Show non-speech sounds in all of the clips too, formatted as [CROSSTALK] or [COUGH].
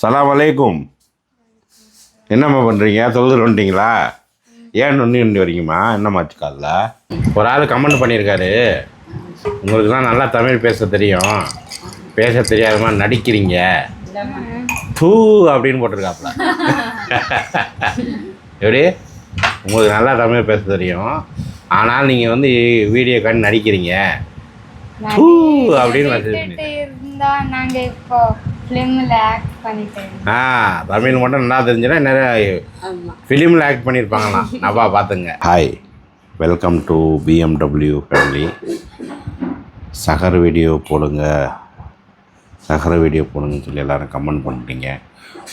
சலாம் அலைக்கும் என்னம்மா பண்ணுறீங்க தொழுது வந்துட்டீங்களா ஏன் நொண்டி நொண்டி வரீங்கம்மா? என்னம்மாச்சு காலில்? ஒரு ஆள் கமெண்ட் பண்ணியிருக்காரு. உங்களுக்கு தான் நல்லா தமிழ் பேச தெரியும். பேச தெரியாதமா நடிக்கிறீங்க. தூ அப்படின்னு போட்டிருக்காப்புல. எப்படி? உங்களுக்கு நல்லா தமிழ் பேச தெரியும். ஆனால் நீங்கள் வந்து வீடியோ கண்டு நடிக்கிறீங்க. தூ அப்படின்னு message கேட்டுட்டு இப்போ ஆ தமிழ் மட்டும் நல்லா தெரிஞ்சுன்னா நிறைய ஃபிலிமில் ஆக்ட் பண்ணியிருப்பாங்களாம் [LAUGHS] நவா பார்த்துங்க hi welcome to BMW family Sagar video போடுங்க. சகர வீடியோ போடுங்கன்னு சொல்லி எல்லோரும் கமெண்ட் பண்ணிட்டீங்க.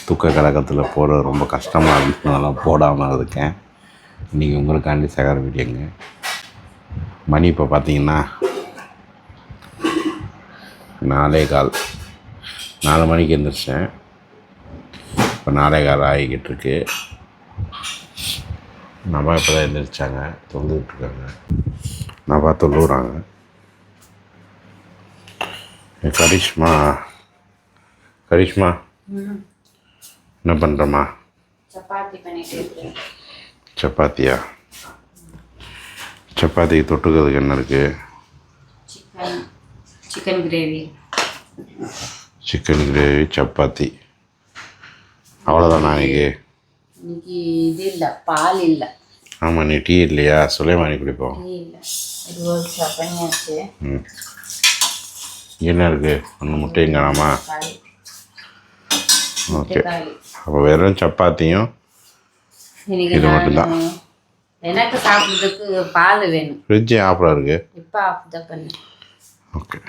தூக்க கழகத்தில் போட ரொம்ப கஷ்டமாக இருந்ததுனால போடாமல் இருக்கேன். இன்றைக்கி உங்களுக்காண்டி சகர வீடியோங்க மணி இப்போ பார்த்தீங்கன்னா நாலே கால். நாலு மணிக்கு எழுந்திரிச்சேன் இப்போ நாலே கால் ஆகிக்கிட்டு இருக்கு நபா இப்போ தான் எழுந்திரிச்சாங்க தொழுதுகிட்டு இருக்காங்க நபா தொழுவுறாங்க. ஏ, கரிஷ்மா. கரிஷ்மா என்ன பண்ணுறம்மா சப்பாத்தி சப்பாத்தியா? சப்பாத்திக்கு தொட்டுக்கிறதுக்கு என்ன இருக்குது chicken gravy. Chicken gravy chapati. அவ்வளோதானா இன்னைக்கு இன்னைக்கு இது இல்லை பால் இல்லை. ஆமாம் நீ டீ இல்லையா? சுலைமானி குடிப்போம் ம். என்ன இருக்குது ஒன்று முட்டையும் காணாமா ஓகே. அப்போ வெறும் சப்பாத்தியும் இது மட்டும்தான். எனக்கு சாப்பிட்றதுக்கு பால் வேணும். ஃப்ரிட்ஜு ஆஃபில் இருக்குது இப்போ ஆஃப் தான் பண்ணேன். ஓகே.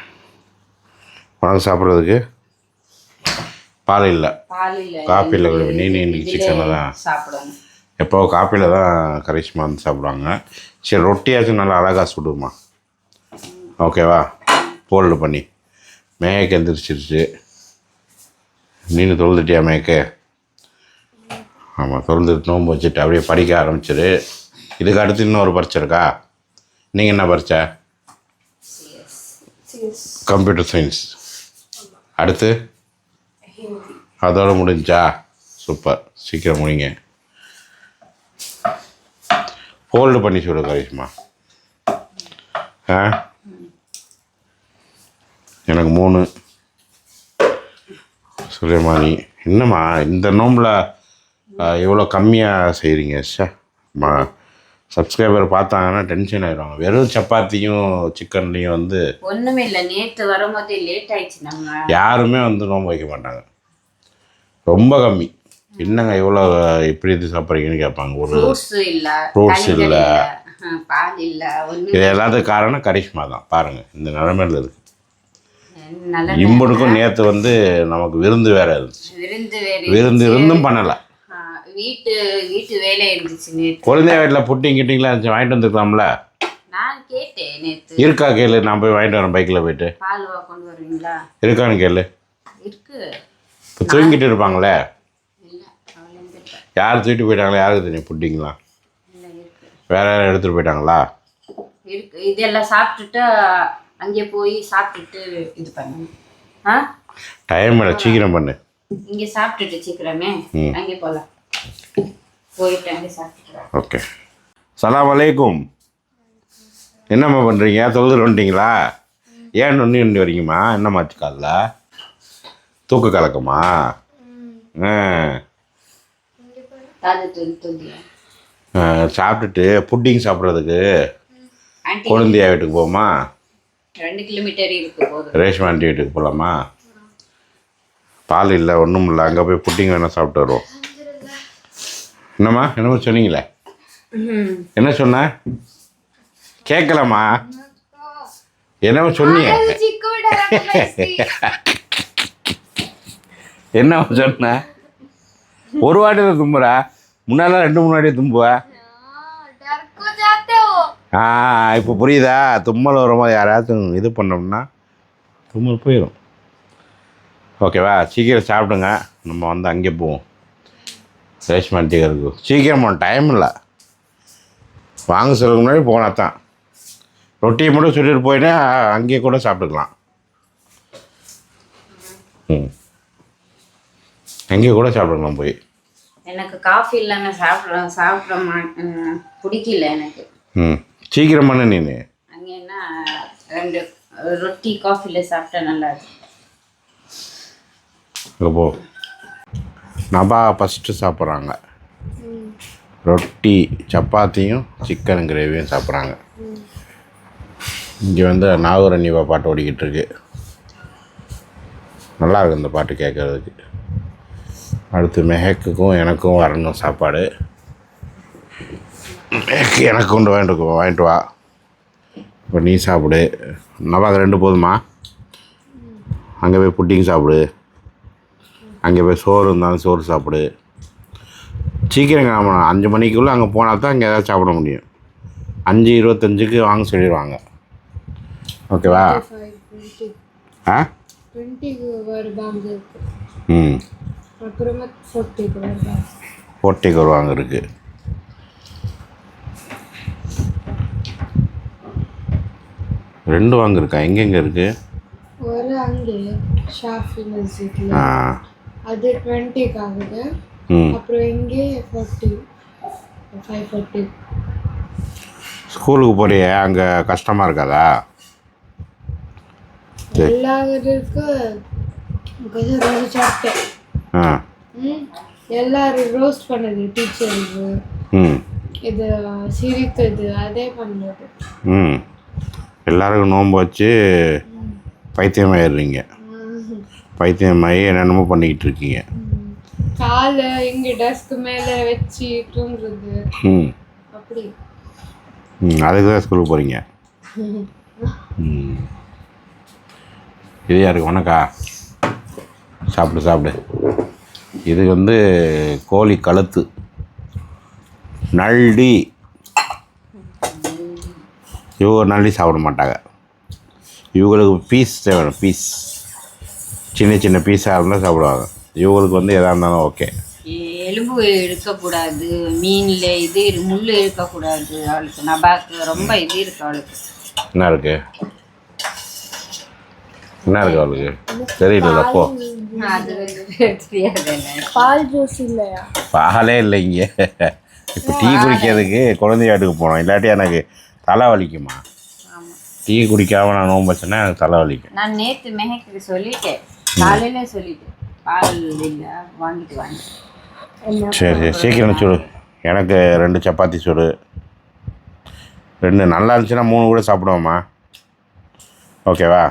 உனக்கு சாப்பிட்றதுக்கு? பால் இல்லை காப்பியில் நீ சிக்கனில் தான். சாப்பிடணும். எப்போ காப்பியில் தான் கரிஷ்மா வந்து சாப்பிடுவாங்க. சரி ரொட்டியாச்சும் நல்லா அழகாக சுடுமா? ஓகேவா போல்டு பண்ணி. மேயக்கு எந்திரிச்சிருச்சு. நீனு தொழுதுட்டியா மேயக்கு ஆமாம் திறந்துட்டு நோன்பு வச்சுட்டு அப்படியே படிக்க ஆரம்பிச்சிரு. இதுக்கு அடுத்து இன்னொரு பரீட்சை இருக்கா? நீங்கள் என்ன பரீட்சை? கம்ப்யூட்டர் சயின்ஸ் அடுத்து? அதோட முடிஞ்சா? சூப்பர். சீக்கிரம் முடிங்க. ஃபோல்டு பண்ணி சுடு கரிஷ்மா. ஆ? எனக்கு மூணு. சுலைமானி என்னம்மா இந்த நோம்பில் இவ்வளோ கம்மியாக செய்கிறீங்க சே மா சப்ஸ்கிரைபர் பார்த்தாங்கன்னா டென்ஷன் ஆயிடுவாங்க. வெறும் சப்பாத்தியும் சிக்கன்லேயும் வந்து ஒன்றுமே இல்லை நேற்று வரும்போது லேட் ஆயிடுச்சு நம்ம. யாருமே வந்து நோன்பு வைக்க மாட்டாங்க. ரொம்ப கம்மி. என்னங்க இவ்வளோ இப்படி இது சாப்பிட்றீங்கன்னு கேட்பாங்க. ஒரு ஃப்ரூட்ஸ் இல்லை இது எல்லாத்துக்கும் காரணம் கரிஷ்மா தான். பாருங்கள் இந்த நிலமையில இருக்கு. இம்புனுக்கும் நேற்று வந்து நமக்கு விருந்து வேற இருந்துச்சு. விருந்து இருந்தும் பண்ணலை. வீட்டு வீட்டு வேலை இருந்துச்சு குழந்தைய வீட்டில் புட்டிங் கிட்டிங்லாம் இருந்துச்சு வாங்கிட்டு வந்துருக்கலாம்ல? இருக்கா கேளு நான் போய் வாங்கிட்டு வரேன் பைக்கில் போயிட்டு. இருக்கான்னு கேளு. இருக்கு. இப்போ தூங்கிட்டு இருப்பாங்களே? யார் தூக்கிட்டு போயிட்டாங்களா? யாருக்கு தெரியும் இருக்கு வேற யாரும் எடுத்துகிட்டு போயிட்டாங்களா? இருக்கு. இதெல்லாம் சாப்பிட்டுட்டு அங்கே போய் சாப்பிட்டுட்டு இது பண்ணணும். ஆ? டைம் இல்லை சீக்கிரம் பண்ணு. இங்கே சாப்பிட்டுட்டு சீக்கிரமே. அங்கே போகலாம் போயிட்டு அங்கே சாப்பிட்டுட்டு. ஓகே. சலாம் அலைக்கும். என்னம்மா பண்ணுறீங்க தொழுது வந்துட்டீங்களா? ஏன் நொண்டி நொண்டி வரீங்கம்மா? என்னம்மாச்சு காலில்? தூக்க கலக்கமா? சாப்பிட்டுட்டு புட்டிங் சாப்பிட்றதுக்கு குழந்தையா வீட்டுக்கு போமா ரெண்டு ரேஷ்மா ஆண்டி வீட்டுக்கு போகலாமா பால் இல்லை ஒன்றும் இல்லை. அங்கே போய் புட்டிங் வேணால் சாப்பிட்டு வருவோம். என்னம்மா என்னமோ சொன்னீங்களே? என்ன சொன்ன? கேட்கலாமா? என்னமோ சொன்னீங்க? என்ன சொன்ன? ஒரு வாட்டி தான் தும்புறா? முன்னால ரெண்டு மூணு வாட்டி ஆ இப்போ புரியுதா? தும்மல் வரும்போது யாராச்சும் இது பண்ணோம்னா தும்மல் போயிடும் ஓகேவா சீக்கிரம் சாப்பிடுங்க. நம்ம வந்து அங்கே போவோம். ரேஷ்மா டீக்கருக்கு சீக்கிரம் டைம் இல்லை. வாங்க சொல்ல முன்னாடி போனால் தான். ரொட்டியை மட்டும் சுட்டிட்டு போயிட்டேன் அங்கேயே கூட சாப்பிட்டுக்கலாம். ம். எங்கே கூட சாப்பிடலாம் போய். எனக்கு காஃபி இல்லாமல் சாப்பிட சாப்பிட மாட்டேன் பிடிக்கல எனக்கு. ம். சீக்கிரம் பண்ணு அங்கே என்ன ரெண்டு ரொட்டி காஃபியில் சாப்பிட்டா நல்லா இருக்கும் போ. நபா ஃபஸ்ட்டு சாப்பிட்றாங்க. ரொட்டி சப்பாத்தியும் சிக்கன் கிரேவியும் சாப்பிட்றாங்க. இங்கே வந்து நாகூர் அன்னிவா பாட்டு ஓடிக்கிட்டு இருக்கு. நல்லா இருக்கு இந்த பாட்டு கேட்குறதுக்கு. அடுத்து மெஹக்குக்கும் எனக்கும் வரணும் சாப்பாடு. மெஹக்கு எனக்கு கொண்டு வாங்கிட்டு வாங்கிட்டு வா. இப்போ நீ சாப்பிடு. நவாக்கு ரெண்டு போதுமா? அங்கே போய் புட்டிங் சாப்பிடு. அங்கே போய் சோறு இருந்தாலும் சோறு சாப்பிடு. சீக்கிரம் கிளம்பணும் அஞ்சு மணிக்குள்ளே அங்கே போனால் தான் அங்கே ஏதாவது சாப்பிட முடியும். அஞ்சு இருபத்தஞ்சுக்கு வாங்க சொல்லிடுவாங்க. ஓகேவா? ஆ? ம். போட்டிக்கு வருவாங்க இருக்குது ரெண்டு வாங்க இருக்கா? எங்கெங்கே இருக்குது ஒரு அங்கே ஷாஃபி மஸ்ஜித்ல ஆ. அது டுவெண்ட்டிக்கு ஆகுது. ம். அப்புறம் இங்கே ஃபோர்ட்டி ஃபைவ் ஃபோர்ட்டி ஸ்கூலுக்கு போறியே? அங்கே கஷ்டமாக இருக்காதா. எல்லாருக்கும் கொஞ்சம் சாப்பிட்டேன். எல்லாரும் ரோஸ்ட் பண்ணது டீச்சருக்கு ம். இது சிரித்தது அதே பண்ணது. ம். எல்லாருக்கும் நோன்பு வச்சு பைத்தியமாயிடுறீங்க. பைத்தியமாகி என்னென்னமோ பண்ணிக்கிட்டு இருக்கீங்க. காலை இங்கே டெஸ்க் மேலே வச்சு தூங்குறது. ம். அப்படி. ம். அதுக்கு தான் ஸ்கூலுக்கு போகிறீங்க ம். இது யாருக்கு? வணக்கா சாப்பிடு சாப்பிடு. இது வந்து கோழி கழுத்து. நள்ளி இவங்க நள்ளி சாப்பிட மாட்டாங்க. இவங்களுக்கு பீஸ் தேவை பீஸ் சின்ன சின்ன பீஸாக இருந்தால் சாப்பிடுவாங்க. இவங்களுக்கு வந்து எதாக இருந்தாலும் ஓகே எலும்பு இழுக்கக்கூடாது மீனில் இது முள் இழுக்கக்கூடாது அவளுக்கு நபாக்கு ரொம்ப இது இருக்கு அவளுக்கு என்ன இருக்கு? என்ன இருக்கு அவளுக்கு? தெரியல போ. பால் ஜூஸ் இல்லையா? பாலே இல்லை இங்கே. இப்போ டீ குடிக்கிறதுக்கு குழந்தையாட்டுக்கு போனோம். இல்லாட்டி எனக்கு தலை வலிக்குமா. டீ குடிக்காம நான் நோம்பு வச்சேன்னா எனக்கு தலை வலிக்கும். நான் நேற்று மெஹக்கு சொல்லிட்டேன். காலையில சொல்லிட்டேன். பால் இல்லை வாங்கிட்டு வாங்க. சரி சரி. சீக்கிரம் சுடு. எனக்கு ரெண்டு சப்பாத்தி சுடு. ரெண்டு நல்லா இருந்துச்சுன்னா மூணு கூட சாப்பிடுவோம்மா. ஓகேவா?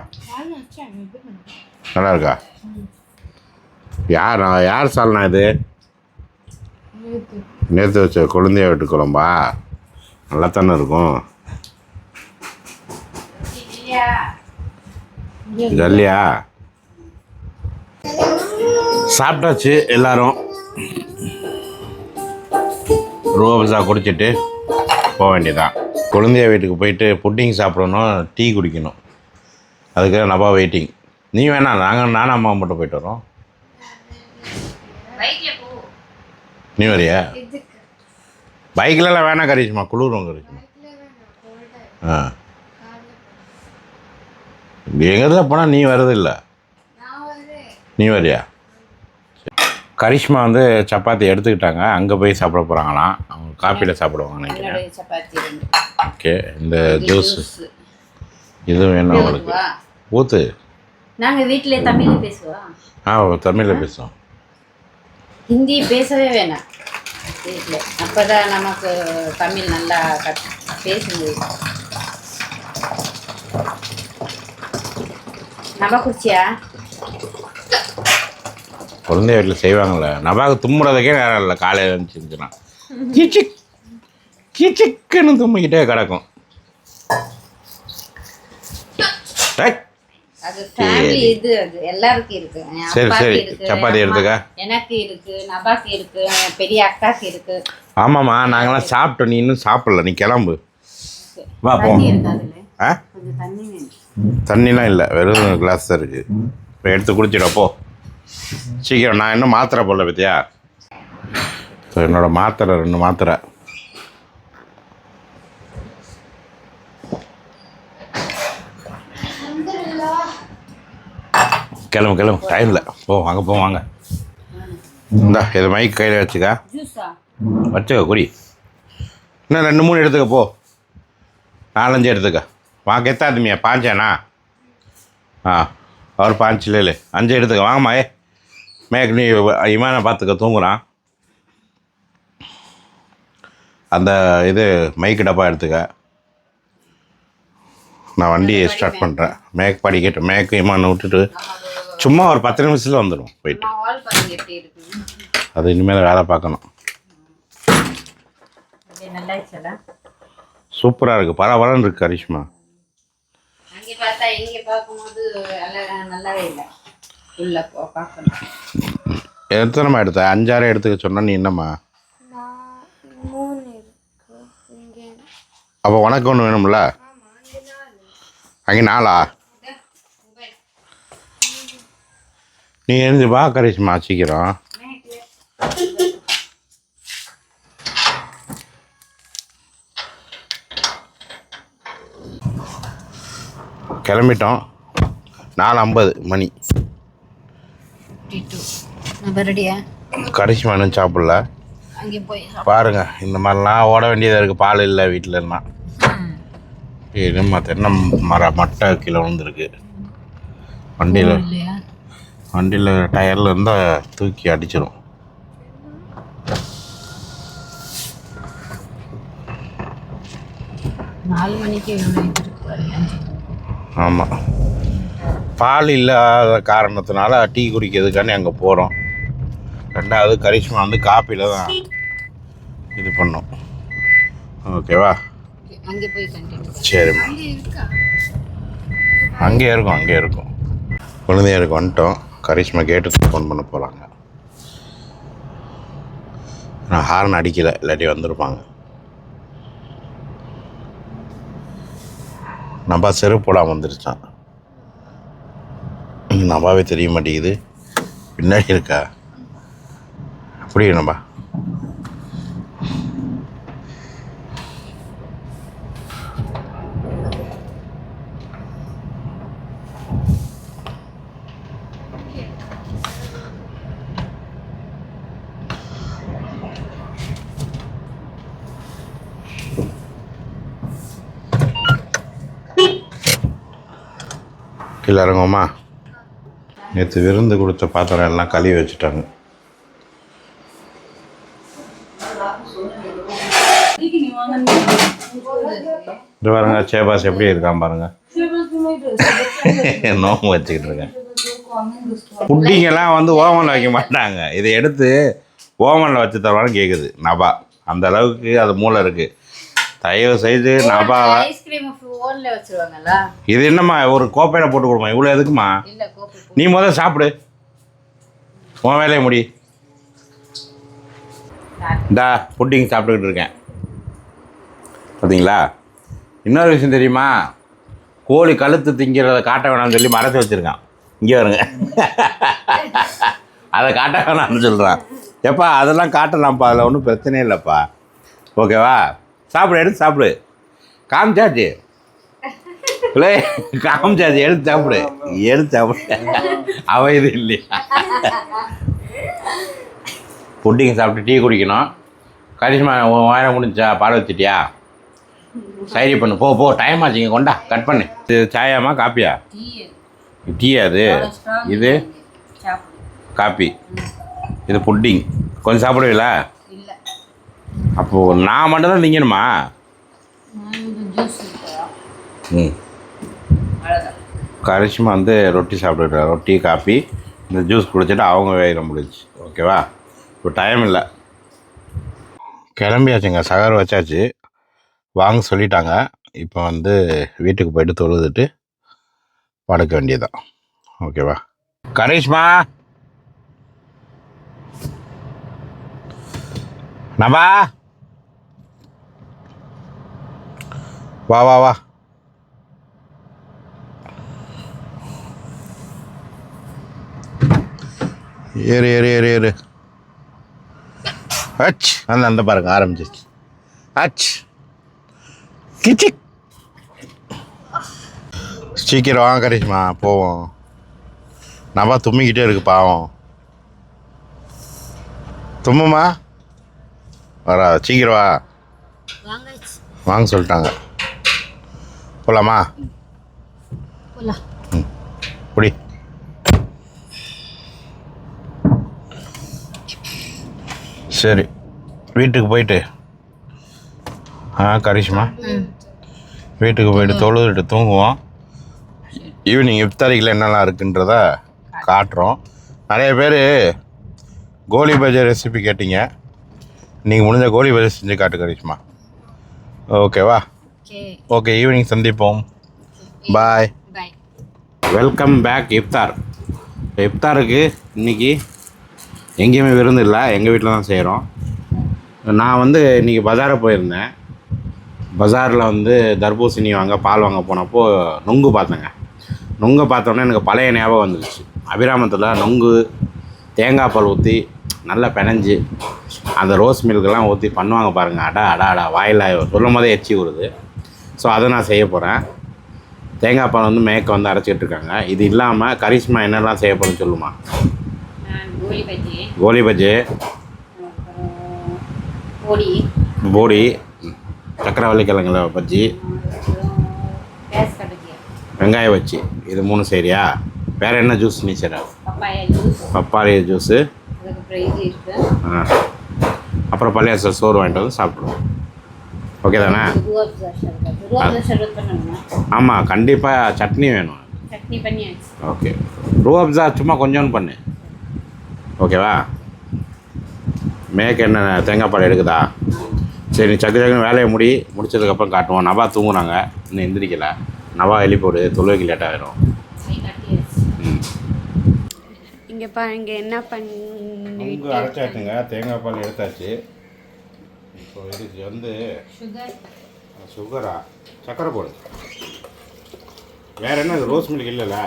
நல்லா இருக்கா? யார் யார் சால்னா இது? நேற்று வச்ச குழந்தைய வீட்டு குழம்பா நல்லா தானே இருக்கும். ஜல்லியா? சாப்பிட்டாச்சு எல்லாரும். ரூபா குடிச்சிட்டு போக வேண்டியதான் குழந்தைய வீட்டுக்கு போயிட்டு புட்டிங் சாப்பிடணும் டீ குடிக்கணும். அதுக்காக நபா வெயிட்டிங் நீ வேணாம் நாங்கள் நானும் அம்மா மட்டும் போயிட்டு வரோம். நீ வரியா? பைக்லலாம் வேணாம் கரிஷ்மா குளிரும் கரிஷ்மா. ஆ எங்கே போனால் நீ வர்றது இல்லை? நீ வரியா? கரிஷ்மா வந்து சப்பாத்தி எடுத்துக்கிட்டாங்க. அங்கே போய் சாப்பிட போகிறாங்களாம் அவங்க காப்பியில் சாப்பிடுவாங்க நினைக்கிறேன். ஓகே இந்த ஜூஸ். இது வேணும் அவங்களுக்கு வா. ஊற்று நாங்க வீட்டிலே தமிழ் பேசுவோம். ஆ தமிழில் பேசுவோம் ஹிந்தி பேசவே வேணாம். வீட்டில் அப்போ தான் நமக்கு தமிழ் நல்லா கத் பேச முடியும் நம்ம குடிச்சியா குழந்தை வீட்டில் செய்வாங்கள்ல நபாவுக்கு தும்முறதுக்கே நேரம் இல்லை. காலையில் இருந்துச்சுன்னா கிச்சிக் கிச்சிக்குன்னு தும்மிக்கிட்டே கிடக்கும். டேய். சரி, சரி. இருக்கு, சப்பாத்தி எடுத்துக்க. எனக்கு இருக்கு நபாக்கு இருக்கு என் பெரிய அக்காக்கு இருக்கு. ஆமாம்மா நாங்களாம் சாப்பிட்டோம். நீ இன்னும் சாப்பிடல. நீ கிளம்பு. வா போ. தண்ணி இருக்கு அதுல? ஆ? கொஞ்சம் தண்ணி வேணும். தண்ணிலாம் இல்லை. வெறும் கிளாஸ் தான் இருக்குது இப்போ எடுத்து குடிச்சிட போ. சீக்கிரம் நான் இன்னும் மாத்திரை போடல பத்தியா? ஸோ என்னோட மாத்திரை ரெண்டு மாத்திரை. கிளம்பு கிளம்பு. டைம் இல்லை. போ வாங்க போ வாங்க. இந்தா இது மைக் கையில் வச்சுக்க. வச்சுக்க குடி. இன்னும் ரெண்டு மூணு எடுத்துக்க போ. நாலஞ்சு எடுத்துக்க. வாங்க எத்தாதுமியா பாஞ்சானா? ஆ அவர் பாஞ்சு இல்லை அஞ்சு எடுத்துக்க. வாங்கம்மா ஏ. மேக் நீ இமானை பார்த்துக்க தூங்குறான். அந்த இது மைக்கு டப்பா எடுத்துக்க. நான் வண்டியை ஸ்டார்ட் பண்ணுறேன் மேக் படிக்கட்டு மேக் இமானை விட்டுட்டு. சும்மா ஒரு பத்து நிமிஷத்தில் வந்துடும் போயிட்டு. அது இனிமேல் வேலை பார்க்கணும். சூப்பராக இருக்குது பரவலன்னு இருக்கு. கரிஷ்மா. அங்கே பார்த்தா இங்கே பார்க்கும்போது அழகா நல்லாவே இல்லை. உள்ள போ பார்க்கணும். எத்தனைம்மா எடுத்த? அஞ்சாறு எடுத்துக்க சொன்னா நீ என்னம்மா? நான் மூணு இருக்கு. இங்கே. அப்போ உனக்கு ஒன்று வேணும்ல? அங்கே நாளா நீ எழுந்து வா கரிஷ்மா சீக்கிரம். கிளம்பிட்டோம். நாலு ஐம்பது மணி. கரிஷ்மா இன்னும் சாப்பிடல. அங்கே போய் பாருங்க இந்த மாதிரிலாம் ஓட வேண்டியதாக இருக்குது பால் இல்லை வீட்டிலன்னா இது தென்னை மரம் மட்டை கீழே விழுந்துருக்கு. வண்டியில். வண்டியில் டயரில் இருந்தால் தூக்கி அடிச்சிடும் நாலு மணிக்கு. ஆமாம் பால் இல்லாத காரணத்தினால டீ குடிக்கிறதுக்காண்டி அங்கே போகிறோம் ரெண்டாவது கரிஷ்மா வந்து காப்பியில் தான் இது பண்ணோம். ஓகேவா சரிம்மா. அங்கேயே இருக்கும் அங்கேயே இருக்கும். குழந்தையருக்கு வந்துட்டோம். கரிஷ்மா கேட்டுக்கு ஃபோன் பண்ண போகிறாங்க நான் ஹார்ன் அடிக்கலை இல்லாட்டி வந்திருப்பாங்க. நம்பா செருப்பு வந்துருச்சான் நம்பாவே தெரிய மாட்டேங்குது. பின்னாடி இருக்கா? அப்படி நம்பா. கீழே இறங்குவோமா? நேற்று விருந்து கொடுத்த பாத்திரம் எல்லாம் கழுவி வச்சுட்டாங்க. இது பாருங்க சேபாஸ் எப்படி இருக்கான் பாருங்க. [LAUGHS] நோம்பு வச்சுக்கிட்டு இருக்கேன். புட்டிங்கெல்லாம் வந்து ஓவனில் வைக்க மாட்டாங்க. இதை எடுத்து ஓவனில் வச்சு தருவான்னு கேட்குது நபா. அந்த அளவுக்கு அது மூளை இருக்குது தயவு செய்து வச்சிருவாங்கல்ல. இது என்னம்மா ஒரு கோப்பையில போட்டு கொடுமா? இவ்வளோ எதுக்குமா நீ முதல்ல சாப்பிடு. உன் வேலையை முடி. இந்தா புட்டிங் சாப்பிட்டுக்கிட்டு இருக்கேன். பார்த்தீங்களா இன்னொரு விஷயம் தெரியுமா? கோழி கழுத்து திங்கிறத காட்ட வேணாம்னு சொல்லி மறைச்சு வச்சுருக்கான். இங்கே வருங்க. [LAUGHS] அதை காட்ட வேணாம்னு சொல்கிறான் எப்பா அதெல்லாம் காட்டலாம்ப்பா அதில் ஒன்றும் பிரச்சனையே இல்லைப்பா. ஓகேவா? சாப்பிடு எடுத்து சாப்பிடு. காமிச்சாச்சு. இல்லை காமிச்சாச்சு எடுத்து சாப்பிடு. எடுத்து சாப்பிடு. அவ இது இல்லையா? புட்டிங் சாப்பிட்டு டீ குடிக்கணும். கரிஷ்மா வாயில முடிஞ்சா பாட வச்சிட்டியா? சரி பண்ணு. போ போ டைம் ஆச்சுங்க கொண்டா கட் பண்ணு. இது சாயாமா காப்பியா? டீ டீ அது. இது காப்பி. இது புட்டிங். கொஞ்சம் சாப்பிடுவீங்களா? அப்போது நான் மட்டும் தான் திங்கணுமா ம். கரிஷ்மா வந்து ரொட்டி சாப்பிட்டுட்டு ரொட்டி காஃபி இந்த ஜூஸ் குடிச்சிட்டு அவங்க வேகிற முடிஞ்சுச்சு. ஓகேவா? இப்போ டைம் இல்லை. கிளம்பியாச்சுங்க. சகர் வச்சாச்சு. வாங்க சொல்லிட்டாங்க. இப்போ வந்து வீட்டுக்கு போயிட்டு தொழுதுட்டு படுக்க வேண்டியதுதான். ஓகேவா? கரிஷ்மா நவா வா வா வா ஏறு ஏறு ஏறு ஏறு அச் அந்த அந்த பாருங்க ஆரம்பிச்சிச்சு அச் கிச்சி சீக்கிரம் வாங்க கரிஷ்மா போவோம் நவா தும்மிக்கிட்டே இருக்கு பாவம் தும்முமா வரா சீக்கிரம் வா. வாங்க சொல்லிட்டாங்க. போலாம்? புடி சரி. வீட்டுக்கு போயிட்டு. ஆ கரிஷ்மா. வீட்டுக்கு போயிட்டு தொழுதுட்டு தூங்குவோம். ஈவினிங் இஃப்தாரிக்கில் என்னெல்லாம் இருக்குன்றத காட்டுறோம். நிறைய பேர் கோலி பஜ்ஜி ரெசிபி கேட்டீங்க. நீங்கள் முடிஞ்ச கோலி பஜ்ஜி செஞ்சு காட்டு கரிஷ்மா. ஓகேவா ஓகே ஓகே ஈவினிங் சந்திப்போம். பாய் வெல்கம் பேக் இஃப்தார் இஃப்தாருக்கு இன்னைக்கு எங்கேயுமே விருந்து இல்லை. எங்கள் வீட்டில் தான் செய்கிறோம். நான் வந்து இன்றைக்கி பஜாரை போயிருந்தேன். பஜாரில் வந்து தர்பூசணி வாங்க பால் வாங்க போனப்போ நுங்கு பார்த்தேங்க. நுங்கை பார்த்தோன்னே எனக்கு பழைய ஞாபகம் வந்துருச்சு. அபிராமத்தில் நுங்கு தேங்காய் பால் ஊற்றி நல்லா பிணைஞ்சு அந்த ரோஸ் மில்கெல்லாம் ஊற்றி பண்ணுவாங்க பாருங்கள் அடா அடா அடா வாயில் சொல்லும் போதே எச்சி வருது ஸோ அதை நான் செய்ய போகிறேன் தேங்காய் பால் வந்து மேக்க வந்து அரைச்சிட்டு இருக்காங்க. இது இல்லாமல் கரிஷ்மா என்னெல்லாம் செய்ய போகிறேன்னு சொல்லுமா? கோலி பஜ்ஜி. பொடி சக்கரவள்ளி கிழங்குல பஜ்ஜி. பேஸ்கா பஜ்ஜி. வெங்காய பஜ்ஜி. இது மூணு சரியா வேறு என்ன ஜூஸ் நீ செய்கிற பப்பாளி ஜூஸு அதுக்கப்புறம் இது இருக்கு ஆ அப்புறம் பள்ளியாசல் சோறு வாங்கிட்டு வந்து சாப்பிடுவோம். ஓகே தானே? ஆமாம் கண்டிப்பாக சட்னி வேணும் ஓகே ரூஅப்ஸா சும்மா கொஞ்சோன்னு பண்ணு. ஓகேவா மேற்கு என்ன தேங்காய் பால் எடுக்குதா? சரி சக்கு சக்குன்னு வேலையை முடி. முடிச்சதுக்கப்புறம் காட்டுவோம். நவா தூங்குனாங்க. இன்னும் எந்திரிக்கல. நவா எழுப்பிவிடு தொழுவைக்கு லேட் ஆகிடும் கை கட்டியாச்சு ம் இங்க பாருங்க என்ன பண்ணி நுங்கு அரைச்சாச்சுங்க. தேங்காய் பால் எடுத்தாச்சு. இப்போ இதுக்கு வந்து சுகர் சுகரா சக்கரை போடு. வேற என்ன? ரோஸ் மில்க் இல்லைல்ல?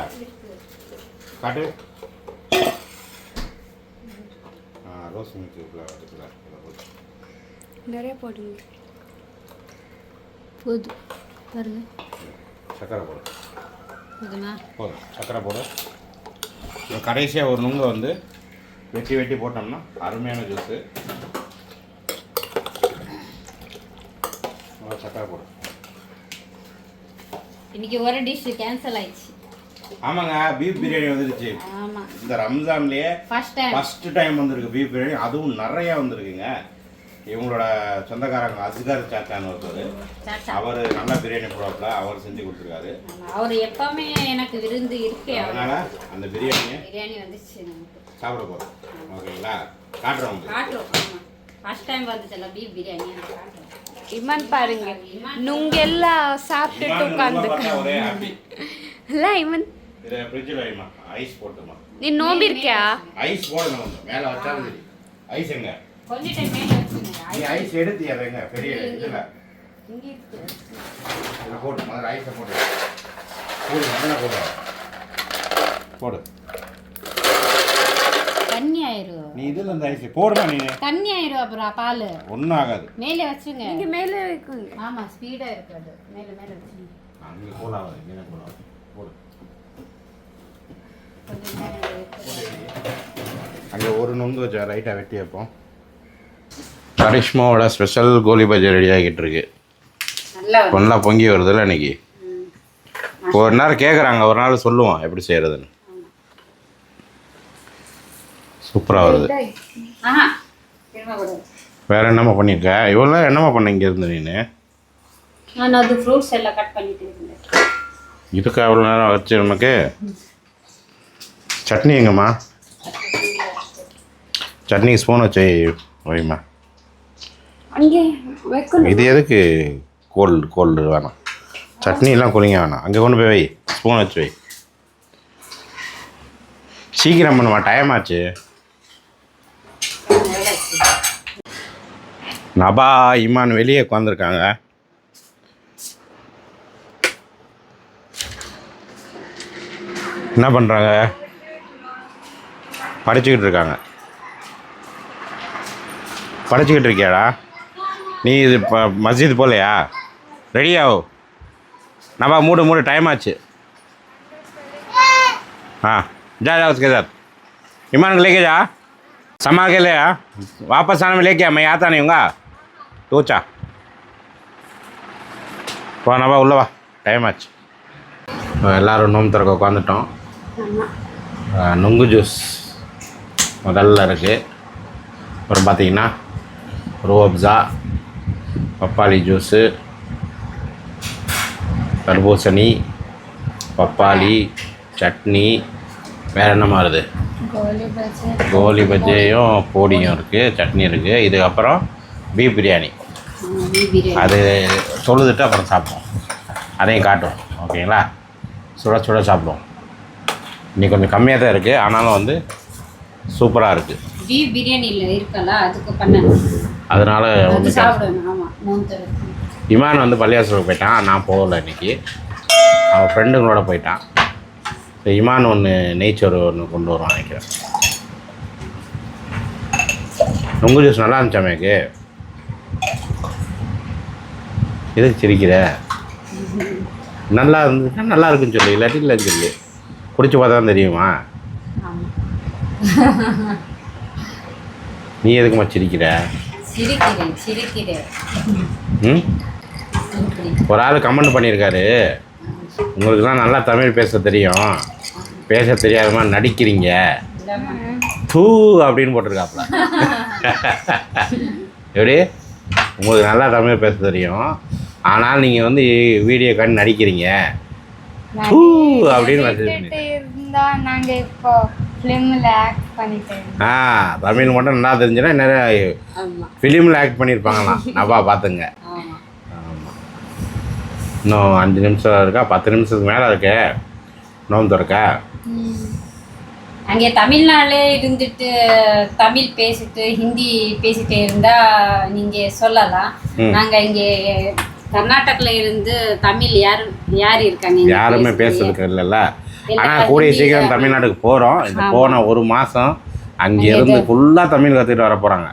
காட்டு. ஆ ரோஸ் மில்க் இருக்குல்ல. நிறைய போடுங்க. போதும். பாருங்க. சக்கரை போடு. போதுமா? போதும். சக்கரை போடு. கடைசியாக ஒரு நுங்கை வந்து வெட்டி வெட்டி போட்டோம்னா அருமையான ஜூஸு சக்கரை போடு. இன்னைக்கு ஒரு டிஷ் கேன்சல் ஆயிடுச்சு. ஆமாங்க பீஃப் பிரியாணி வந்துருச்சு. இந்த ரம்ஜான்லேயே ஃபர்ஸ்ட் டைம் வந்திருக்கு பீஃப் பிரியாணி அதுவும் நிறைய வந்திருக்குங்க. இவங்களோட சொந்தக்காரங்க அஸ்கர் சாச்சான்னு ஒருத்தர். அவர் நல்லா பிரியாணி போடுவாப்புல அவர் செஞ்சு கொடுத்துருக்காரு. அவர் எப்பவுமே எனக்கு விருந்து இருக்கே அதனால அந்த பிரியாணியை பிரியாணி வந்துச்சு சாப்பிட போகிறோம் ஓகேங்களா? காட்டுறோம் காட்டுறோம். ஃபர்ஸ்ட் டைம் வந்துச்சுல பீஃப் பிரியாணி. இமான் பாருங்க. சாப்பிட்டுட்டு இமான் பார்த்தா உட்காந்துக்க. ஒரே happy. இல்ல இவன் இதை ஃப்ரிட்ஜில் வைமா. ஐஸ் போட்டுமா. நீ நோம்பிருக்கியா ஐஸ் போடணும். மேலே வச்சாலும் சரி. ஐஸ் எங்க? கொஞ்சம் டைம் நீ ஐஸ் எடுத்து பெரிய இதில். போட்டு முதல்ல ஐஸை போட்டு போடு. நல்லா போடு. போடு. தண்ணி ஆயிரும் நீ இதில் இந்த ஐஸ் போடுமா நீ? தண்ணி ஆயிரும் அப்புறம் பால். ஒன்றும் ஆகாது. மேலே வச்சுங்க இங்க மேல வைக்குங்க. ஆமா ஸ்பீடா இருக்காது மேல மேல அங்கே இங்கே கூலாகாது போடு. அங்கே ஒரு நொங்கு வச்சா ரைட்டாக வெட்டி வைப்போம். கரிஷ்மாவோட ஸ்பெஷல் கோலி பஜ்ஜி ரெடி ஆகிட்டு இருக்கு. நல்லா பொங்கி வருதுல்ல இன்னைக்கு ஒரு நேரம் கேட்குறாங்க ஒரு நாள் சொல்லுவோம் எப்படி செய்கிறதுன்னு சூப்பராக வருது. வேற என்னம்மா பண்ணியிருக்க இவ்வளோ நேரம் என்னம்மா பண்ண இங்கே இருந்து நீ நான் அது ஃப்ரூட்ஸ் எல்லாம் கட் பண்ணிட்டு இருந்தேன். இதுக்கு அவ்வளோ நேரம் வச்சு நமக்கு? சட்னி எங்கம்மா? சட்னி ஸ்பூன் வச்சு வைம்மா. அங்கே வைக்கணும். இது எதுக்கு? கோல்டு கோல்டு வேணாம். சட்னிலாம் குளிங்க வேணாம். அங்கே கொண்டு போய் வை. ஸ்பூன் வச்சு வை. சீக்கிரம் பண்ணுமா? டைம் ஆச்சு. நபா இமான் வெளியே உட்காந்துருக்காங்க என்ன பண்ணுறாங்க படிச்சுக்கிட்டு இருக்காங்க. படிச்சுக்கிட்டு இருக்கியாடா? நீ இது இப்போ மஸ்ஜித் போகலையா ரெடியாவோ நபா மூடு மூடு டைம் ஆச்சு ஆ जा जा उसके साथ ईमान को लेके जा समा के ले आ वापस आने में लेके आ मैं आता नहीं हूँगा தூச்சா போனவா உள்ள வா டைம் ஆச்சு எல்லோரும் நோம்பு திறக்க உட்காந்துட்டோம் நுங்கு ஜூஸ் முதல்ல இருக்குது அப்புறம் பார்த்தீங்கன்னா ரோப்ஸா பப்பாளி ஜூஸு தர்பூசணி பப்பாளி சட்னி வேறு என்ன மாறுது கோலி பஜ்ஜி. கோலி பஜ்ஜியும் பொடியும் இருக்குது சட்னி இருக்குது இதுக்கப்புறம் பீஃப் பிரியாணி அது தொழுதுட்டு அப்புறம் சாப்பிடுவோம். அதையும் காட்டுவோம் ஓகேங்களா? சுட சுட சாப்பிடுவோம். இன்னைக்கு கொஞ்சம் கம்மியாக தான் இருக்குது ஆனாலும் வந்து சூப்பராக இருக்குது பீஃப் பிரியாணியில் இருக்கல அதுக்கு பண்ணணும் அதனால் அது ஒன்று ஆமாம் தரது இமான் வந்து பள்ளியாசலுக்கு போயிட்டான் நான் போகல இன்னைக்கு. அவன் ஃப்ரெண்டுங்களோட போயிட்டான். ஸோ இமான் ஒன்று நெய்ச்சோறு ஒன்று கொண்டு வருவான் நினைக்கிறேன். நுங்கு ஜூஸ் நல்லா இருந்துச்சா மேக்கு எதுக்கு சிரிக்கிற? நல்லா இருந்துச்சுன்னா நல்லா இருக்குன்னு சொல்லு இல்லாட்டி இல்லைன்னு சொல்லு. குடிச்சு பார்த்தா தான் தெரியுமா? நீ எதுக்குமா சிரிக்கிற? சிரிக்கிறேன் சிரிக்கிறேன். ம். ஒரு ஆள் கமெண்ட் பண்ணியிருக்காரு. உங்களுக்குலாம் நல்லா தமிழ் பேச தெரியும். பேச தெரியாதமா நடிக்கிறீங்க. தூ அப்படின்னு போட்டிருக்காப்புல. [LAUGHS] எப்படி? உங்களுக்கு நல்லா தமிழ் பேச தெரியும். ஆனால் நீங்கள் வந்து வீடியோ கண்டு நடிக்கிறீங்க. பூ அப்படின்னு message ஃபிலிம்ல ஆக்ட் பண்ணிட்டு இருந்தோம். ஆ தமிழ் மட்டும் நல்லா தெரிஞ்சுன்னா நிறைய ஃபிலிமில் ஆக்ட் பண்ணியிருப்பாங்களாம் [LAUGHS] நவா பார்த்துங்க. இன்னும் அஞ்சு நிமிஷம் இருக்கா? பத்து நிமிஷத்துக்கு மேலே இருக்கே. நோம்பு திறக்கா? அங்கே தமிழ்நாட்டிலே இருந்துட்டு தமிழ் பேசிட்டு ஹிந்தி பேசிட்டு இருந்தா நீங்க சொல்லலாம். நாங்க இங்கே கர்நாடகால இருந்து தமிழ் யார் யார் இருக்காங்க? யாருமே பேசுறது? பேசுறதுக்கு இல்லைல்ல. ஆனால் கூடிய சீக்கிரம். தமிழ்நாட்டுக்கு போகிறோம் இந்த. போன ஒரு மாதம் அங்கே இருந்து ஃபுல்லாக தமிழ் கற்றுக்கிட்டு வர போகிறாங்க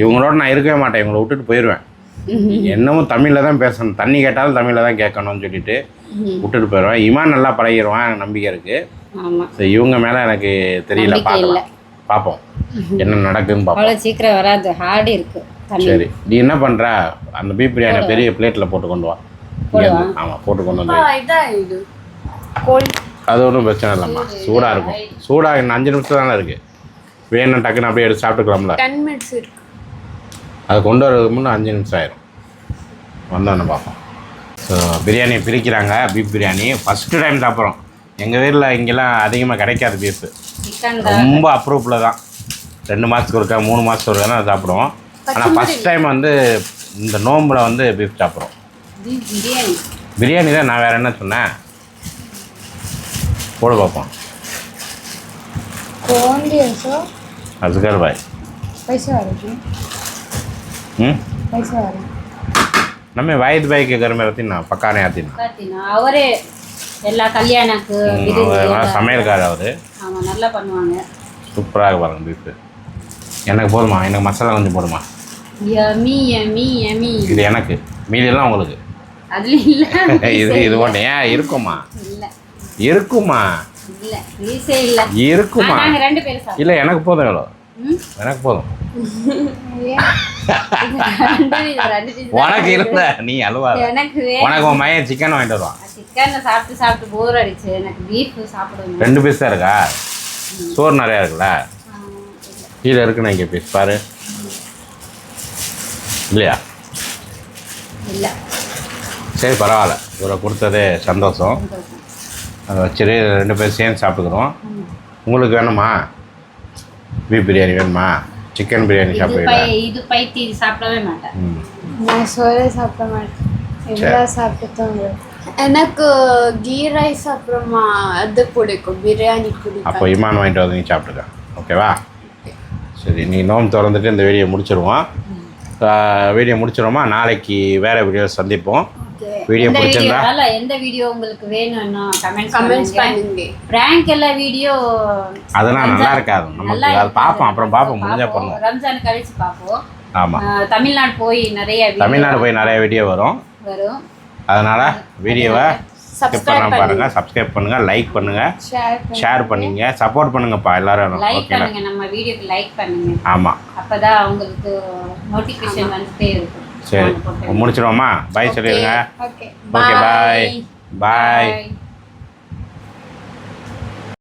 இவங்களோட நான் இருக்கவே மாட்டேன். இவங்களை விட்டுட்டு போயிடுவேன் [LAUGHS] என்னமும் தமிழில் தான் பேசணும். தண்ணி கேட்டாலும் தமிழில் தான் கேட்கணும்னு சொல்லிட்டு. விட்டுட்டு போயிடுவேன் இமான் நல்லா பழகிடுவான் எனக்கு நம்பிக்கை இருக்குது ஆமா. ஸோ இவங்க மேலே எனக்கு தெரியல. பார்க்கலாம். பார்ப்போம். என்ன நடக்குதுன்னு பார்ப்போம். சீக்கிரம் வராது. ஹார்டு இருக்கு. சரி. நீ என்ன பண்ணுற அந்த பீப் பிரியாணி பெரிய பிளேட்டில் போட்டு கொண்டு வா. போடுவா? ஆமாம் போட்டு கொண்டு வந்து அது ஒன்றும் பிரச்சனை இல்லைம்மா. சூடாக இருக்கும். சூடாக இன்னும் அஞ்சு நிமிஷம் தானே இருக்குது வேணும் டக்குன்னு அப்படியே எடுத்து சாப்பிட்டுக்கலாம்ல. டென் மினிட்ஸ் இருக்கு. அது கொண்டு வரதுக்கு முன்னே அஞ்சு நிமிஷம் ஆயிரும். வந்தோன்னு பார்ப்போம். ஸோ பிரியாணி பிரிக்கிறாங்க. பீஃப் பிரியாணி. ஃபஸ்ட்டு டைம் சாப்பிட்றோம். எங்கள் வீட்டில் இங்கெல்லாம் அதிகமாக கிடைக்காது பீஃபு ரொம்ப அப்ரூவ்ல தான். ரெண்டு மாதத்துக்கு ஒருக்கா மூணு மாதத்துக்கு ஒருக்கா தான் சாப்பிடுவோம். ஆனால் ஃபஸ்ட் டைம் வந்து இந்த நோம்பில் வந்து பீஃப் சாப்பிட்றோம். பிரியாணி தான் நான் வேறு என்ன சொன்னேன்? போடு பார்ப்போம் कौन दिया सो அஸ்கர் பாய் पैसे आ रहे हैं हम्म पैसे आ रहे हैं நம்ம வாயித் பாய் के घर में रहती ना पकाने आती ना பார்த்தீங்கன்னா அவரே எல்லா கல்யாணக்கு விருந்து அவர் எல்லாம் சமையல்காரர் அவர் ஆமா நல்லா பண்ணுவாங்க சூப்பராக பாருங்க பீஃபு எனக்கு போதுமா எனக்கு மசாலா கொஞ்சம் போடுமா யமி யமி யமி இது எனக்கு மீதியெல்லாம் உங்களுக்கு அதுல இல்ல இது இது மட்டும் ஏன் இருக்குமா இல்ல இருக்குமா? இருக்குமா? இல்லை எனக்கு போதும் எவ்வளோ? எனக்கு போதும். உனக்கு இல்ல நீ எனக்கு உனக்கு உன் மையன் சிக்கன் வாங்கிட்டு வருவான். சிக்கன் சாப்பிட்டு சாப்பிட்டு போர் அடிச்சு எனக்கு பீஃப் சாப்பிடணும். ரெண்டு பீஸ் தான் இருக்கா? சோறு நிறையா இருக்குல்ல. கீழே இருக்குண்ணா இங்கே பீஸ் பாரு. இல்லையா? இல்ல. சரி பரவாயில்ல. இவரை கொடுத்ததே சந்தோஷம். அதை வச்சுட்டு ரெண்டு பேரும் சேர்ந்து சாப்பிட்டுக்கிறோம். உங்களுக்கு வேணுமா? பீஃப் பிரியாணி வேணுமா? சிக்கன் பிரியாணி இது சாப்பிடுவீங்களா பை இது பைத்தி சாப்பிடவே மாட்டேன். ம். நான் சோறு சாப்பிட மாட்டேன். இதெல்லாம் சாப்பிட்டு எனக்கு கீ ரைஸ் அப்புறமா அது பிடிக்கும். பிரியாணி பிடிக்கும். அப்போ இமான் வாங்கிட்டு வந்து நீ சாப்பிட்டுக்க. ஓகேவா? சரி நீ நோம்பு திறந்துட்டு இந்த வீடியோ முடிச்சிருவோம். வீடியோ முடிச்சிருவோமா? நாளைக்கு வேறு வீடியோ சந்திப்போம். வீடியோ பிடிச்சிருந்தா? எந்த வீடியோ உங்களுக்கு வேணும்னா கமெண்ட்ஸ் கமெண்ட்ஸ் பண்ணுங்க. பண்ணுங்க. பிராங்க் எல்லாம் வீடியோ அதெல்லாம் நல்லா இருக்காது. நமக்கு அது பார்ப்போம். அப்புறம் பார்ப்போம். முடிஞ்சா பண்ணுவோம். ரம்ஜான் கழிச்சு பார்ப்போம். ஆமாம் ஆஹ் தமிழ்நாடு போய் நிறைய video தமிழ்நாடு போய் நிறைய வீடியோ வரும். வரும். அதனால் வீடியோவை ஸ்கிப் பண்ணாம பாருங்கள் சப்ஸ்கிரைப் பண்ணுங்கள் லைக் பண்ணுங்கள் ஷேர் ஷேர் பண்ணீங்க. சப்போர்ட் பண்ணுங்கப்பா எல்லாரும். லைக் பண்ணுங்க. நம்ம வீடியோக்கு லைக் பண்ணுங்க. ஆமாம் அப்பதான் அவங்களுக்கு நோட்டிஃபிகேஷன் வந்துட்டே இருக்கும். சரி முடிச்சிடுவோமா? பாய் சொல்லிடுங்க. Okay bye bye.